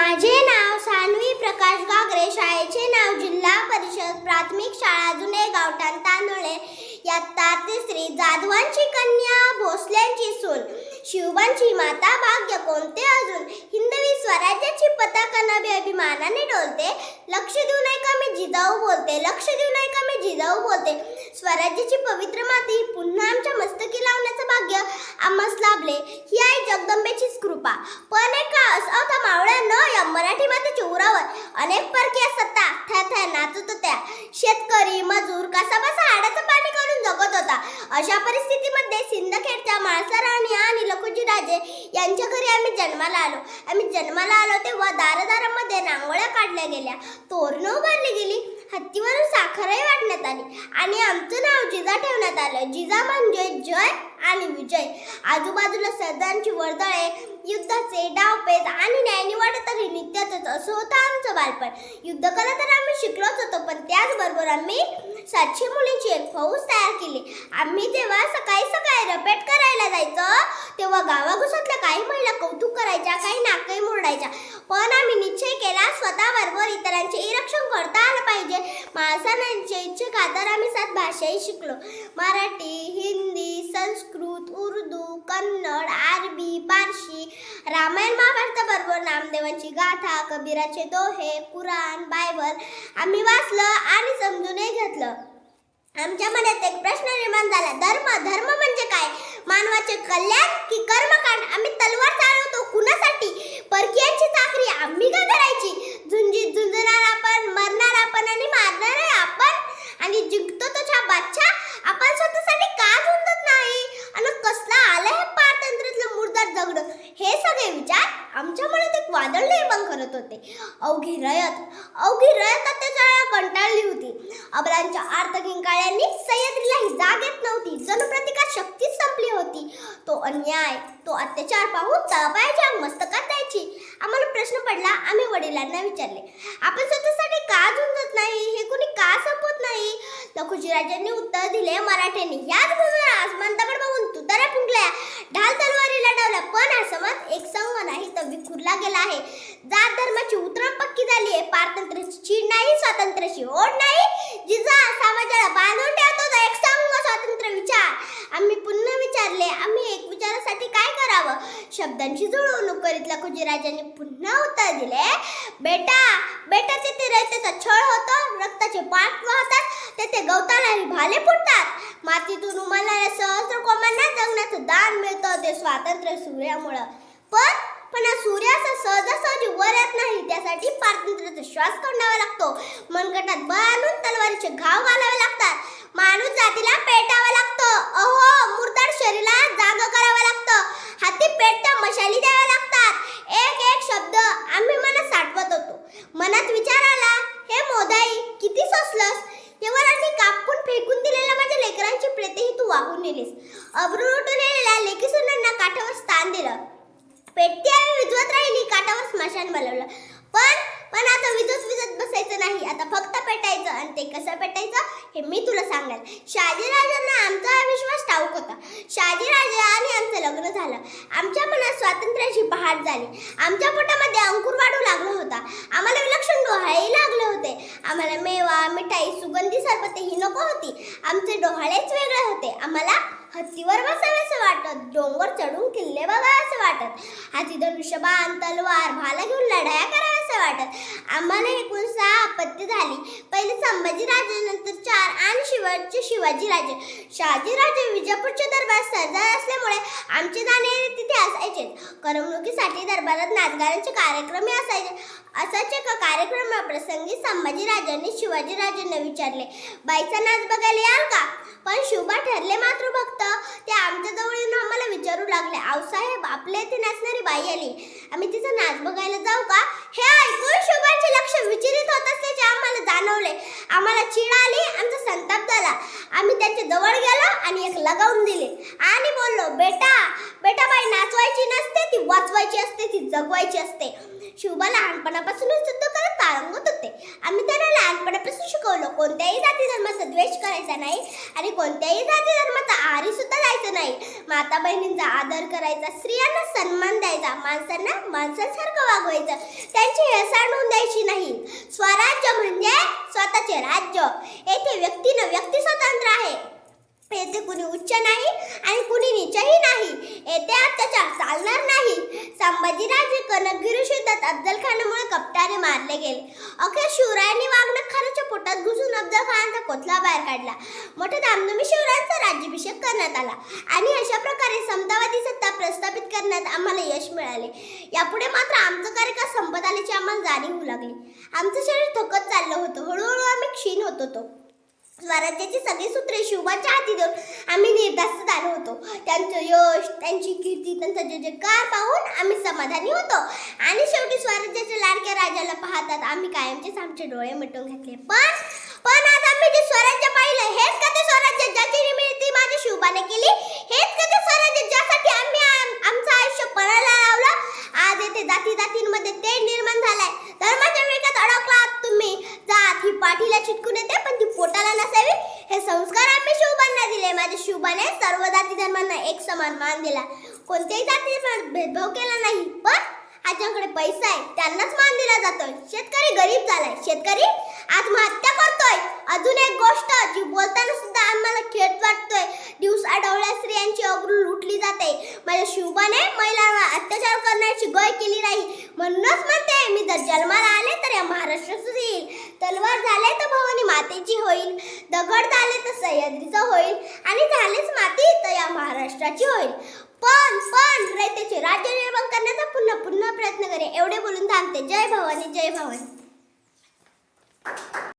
माझे नाव सानवी प्रकाश गागरे शाळेचे नाव जिल्हा परिषद प्राथमिक शाळा जुने गावठाण तांदुळे. यात्ता तिसरी जाधवांची कन्या भोसल्यांची सून. शिवबांची माता भाग्य कोणते अजून? हिंदवी स्वराज्याची पताका नवी अभिमानाने डोलते. लक्ष देऊ नाही का मी जिजाऊ बोलते? लक्ष देऊ नाही का मी जिजाऊ बोलते? स्वराज्याची पवित्र माती पुन्हा आमच्या मस्तकी लावण्याचं भाग्य आम्हास लाभले. शेतकरी मजूर कसाबसा हाडाचं पाणी करून जगत होता. अशा परिस्थितीमध्ये सिंदखेडच्या माळसाराणी आणि लखुजी राजे यांच्या घरी आम्ही जन्माला आलो. आम्ही जन्माला आलो तेव्हा दारादारामध्ये रांगोळ्या काढल्या गेल्या. तोरणं उभारली गेली. हत्तीवरून साखरही वाटण्यात आली. आणि आमचं नाव जिजा ठेवण्यात आलं. जिजा म्हणजे जय आणि विजय. आजूबाजूला सरदारांची वर्दळे युद्धाचे डावपेच आणि न्यायनिवाडे तरी नित्यातच असं होतं आमचं बालपण. युद्धकला तर आम्ही शिकलोच पण त्याचबरोबर आम्ही सातशे मुलींची एक फौज तयार केली. आम्ही जेव्हा सकाळी सकाळी रपेट करायला जायचं तेव्हा गावाघुसातल्या काही महिला कौतुक करायच्या काही नाकही मुरडायच्या. पण आम्ही निश्चय केला स्वतःबरोबर इतरांचे रक्षण करता आलं पाहिजे. माणसांचे इच्छे आधार आम्ही सात भाषाही शिकलो. मराठी हिंदी संस्कृत उर्दू कन्नड आरबी पारशी रामायण महाभारताबरोबर नामदेवांची गाथा कबीराचे दोहे कुराण बायबल आम्ही वाचलं आणि समजूनही घेतलं. आमच्या मनात एक प्रश्न निर्माण झाला. धर्म धर्म म्हणजे काय? मानवाचे कल्याण की कर्मकांड आम्ही तलवार चालवतो कुणासाठी परकीयांची चाकरी आम्ही का करायची झुंजीत झुंजणार आपण मरणार आपण आणि मारणार आपण आणि जिंकतो तो छा बादशाह आपण स्वतःसाठी का झुंजत नाही आणि कसला आलं हे पारतंत्र्यातलं मुर्दार जगणं हे सगळे विचार आमच्या मनात एक वादळ निर्माण होते. अवघी रयत अवघी रयत अत्याचाराला कंटाळली होती. अबरांच्या अर्थ किंकाळ्यांनी सह्याद्रीला ही जाग येत नव्हती. जनप्रतिकार शक्ती संपली होती. तो अन्याय तो अत्याचार पाहून तळपायच्या मस्तकात द्यायची आम्हाला प्रश्न पडला आम्ही वडिलांना विचारले आपण स्वतःसाठी का झुंजत नाही? हे कोणी का संपत नाही? लखुजीराजांनी उत्तर दिले मराठ्यांनी याच भूमीवर आसमान दगड बघून तुताऱ्या फुंकल्या. ढाल तलवार लढवल्या पण हा समाज एक संघ नाही तर विखुरला गेला आहे. जात धर्माची उतरण पक्की झाली आहे. पारतंत्र्याची चीड नाही स्वातंत्र्याची ओढ नाही. जिजा समाजाला बांधून ठेवतो तो एक संघ स्वातंत्र्य विचार. आम्ही पुन्हा विचारले आम्ही एक विचारासाठी काय करावं? शब्दांची जुळवणूक करीत लखुजीराजांनी पुन्हा उत्तर दिले बेटा बेटा तिथे रयतेचा छळ होतो रक्ताचे पाठ वाहतात तेथे गवताला भाले फुटतात. मातीतून उमलणाऱ्या सहस्र कोमांना जगण्याचं दान मिळतं ते स्वातंत्र्य सूर्यामुळं. पण पण हा सूर्य असा सहजासहजी वर येत नाही त्यासाठी पारतंत्र्याचा श्वास काढावा लागतो. मनगटात बळ आणून तलवारीचे घाव घालावे लागतात. माणूस जातीला पेटावं लागतं. अहो मुरदाड शरीराला जाग करावं लागतं हाती पेटतं मशाली द्याव्या लागतात एक एक शब्द आम्ही मनात साठवत होतो मनात विचार आला हे मोदाई किती सोसलंस तेव्हा कापून फेकून दिलेल्या माझ्या लेकरांची प्रेतेही तू वाहून नेलीस अब्रू सुनांना काठावर स्थान दिलं. पेटती आम्ही विजवत राहिली काठावर स्मशान बनवलं. पण पण आता विजत विजत बसायचं नाही. आता फक्त पेटायचं आणि ते कसं पेटायचं हे मी तुला सांगेल. शहाजीराजांना आमचा अविश्वास विश्वास ठाऊक होता. शहाजीराजे आणि आमचं लग्न झालं. आमच्या मनात स्वातंत्र्याची पहाट झाली. आमच्या पोटामध्ये अंकुर वाढू लागला होता. आम्हाला विलक्षण डोहाळेही लागले होते. आम्हाला मेवा मिठाई सुगंधी सरबते ही नको होती. आमचे डोहाळेच वेगळे होते. आम्हाला हत्तीवर बसावेसे वाटत. डोंगर चढून किल्ले बघावेसे वाटत. हाती धनुष्यबाण तलवार भाला घेऊन लढाया कराव्यासे वाटत. आम्हाला एकूण सहा आपत्ती झाली. पहिले संभाजीराजे नंतर चार आणि शेवटचे शिवाजीराजे शहाजीराजे विजापूरचे दरबार सरदार असल्यामुळे आमचे जाणे तिथे असायचे. करमणुकीसाठी दरबारात नाचगारांचे कार्यक्रमही असायचे. असाच का? कार्यक्रमाप्रसंगी संभाजीराजांनी शिवाजीराजांना विचारले बाईचा नाच बघायला याल का? पण शुभा ठरले मात्र भक्त. ते आमच्या जवळ येऊन आम्हाला विचारू लागले आऊसाहेब आपल्या इथे नाचणारी बाई आली. आम्ही तिचा नाच बघायला जाऊ का? हे ऐक शुभाचे लक्ष विचलित होत असल्याचे आम्हाला जाणवले आम्हाला चिड आली आमचा संताप झाला. आम्ही त्यांच्या जवळ गेलो आणि एक लगावून दिले. आणि बोललो बेटा बेटा बाई नाचवायची नसते ती वाचवायची असते ती जगवायची असते. शिवबा लहानपणापासूनच युद्ध करत पारंगत होते. आम्ही त्यांना लहानपणापासून शिकवलं कोणत्याही जाती धर्माचा द्वेष करायचा नाही आणि कोणत्याही जाती धर्माचा आरी सुद्धा जायचं नाही. माता बहिणींचा आदर करायचा स्त्रियांना सन्मान द्यायचा माणसांना माणसांसारखं वागवायचं. त्यांची हेळसांड होऊन द्यायची नाही. स्वराज्य म्हणजे स्वतःचे राज्य. येथे व्यक्तीनं व्यक्ती स्वतंत्र आहे. येथे कुणी उच्च नाही आणि कुणी नीचही नाही. येथे अत्याचार चालणार नाही. संभाजीराजे कनकगिरी शेतात अफजल खानामुळे कपटाने मारले गेले. अखेर शिवरायांनी वागणं पोटात घुसून अफजल खानाचा कोथला बाहेर काढला. मोठ्या धामधुमी शिवरायांचा राज्याभिषेक करण्यात आला. आणि अशा प्रकारे समतावादी सत्ता प्रस्थापित करण्यात आम्हाला यश मिळाले. यापुढे मात्र आमचं कार्यकाळ संपत आल्याची आम्हाला जाणीव होऊ लागली. आमचं शरीर थकत चाललं होतं. हळूहळू आम्ही क्षीण होत होतो. स्वराज्याची सगळी सूत्रे शिवबाच्या हाती देऊन आम्ही निर्धास्त झालो होतो. त्यांचं यश त्यांची कीर्ती त्यांचा जय जयकार पाहून आम्ही समाधानी होतो. आणि शेवटी स्वराज्याची राजाला पाहतात आम्ही कायमचेच आमचे डोळे मिटून घेतले. पण पण आज आम्ही जे स्वराज्य पाहिलं हेच का ते स्वराज्य ज्याची निर्मिती माझ्या शिवबाने केली? हेच का ते स्वराज्य ज्यासाठी आम्ही आमचं आयुष्य पणाला लावलं? आज येथे जाती जातींमध्ये ते निर्माण झालंय. धर्माच्या वेगात अडकला तुम्ही. जात ही पाठीला चिटकून येते पण ती पोटाला नसावी. हे संस्कार आम्ही शिवबांना दिले. माझ्या शिवबाने सर्व जाती धर्मांना एक समान मान दिला. कोणत्याही जातीचा भेदभाव केला नाही पण ज्यांच्याकडे पैसा आहे त्यांनाच मान दिला जातोय. शेतकरी गरीब झालाय. शेतकरी आत्महत्या करतोय. अजून एक गोष्ट जी बोलताना सुद्धा आम्हाला खेळ वाटतोय दिवसा डवळ्या स्त्रियांची अब्रू लुटली जाते. म्हणजे माझ्या शिवबाने महिलांवर अत्याचार करण्याची गय केली नाही. म्हणूनच म्हणते मी जर जन्माला आले तर या महाराष्ट्रातच येईल तलवार झाले तर भवानी मातेची होईल. दगड झाले तर सह्याद्रीचं होईल. आणि झालेच माती तर या महाराष्ट्राची होईल. पण पण रयतेचे राज्य निर्माण करण्याचा पुन्हा पुन्हा प्रयत्न करे एवढे बोलून थांबते. जय भवानी जय भवानी.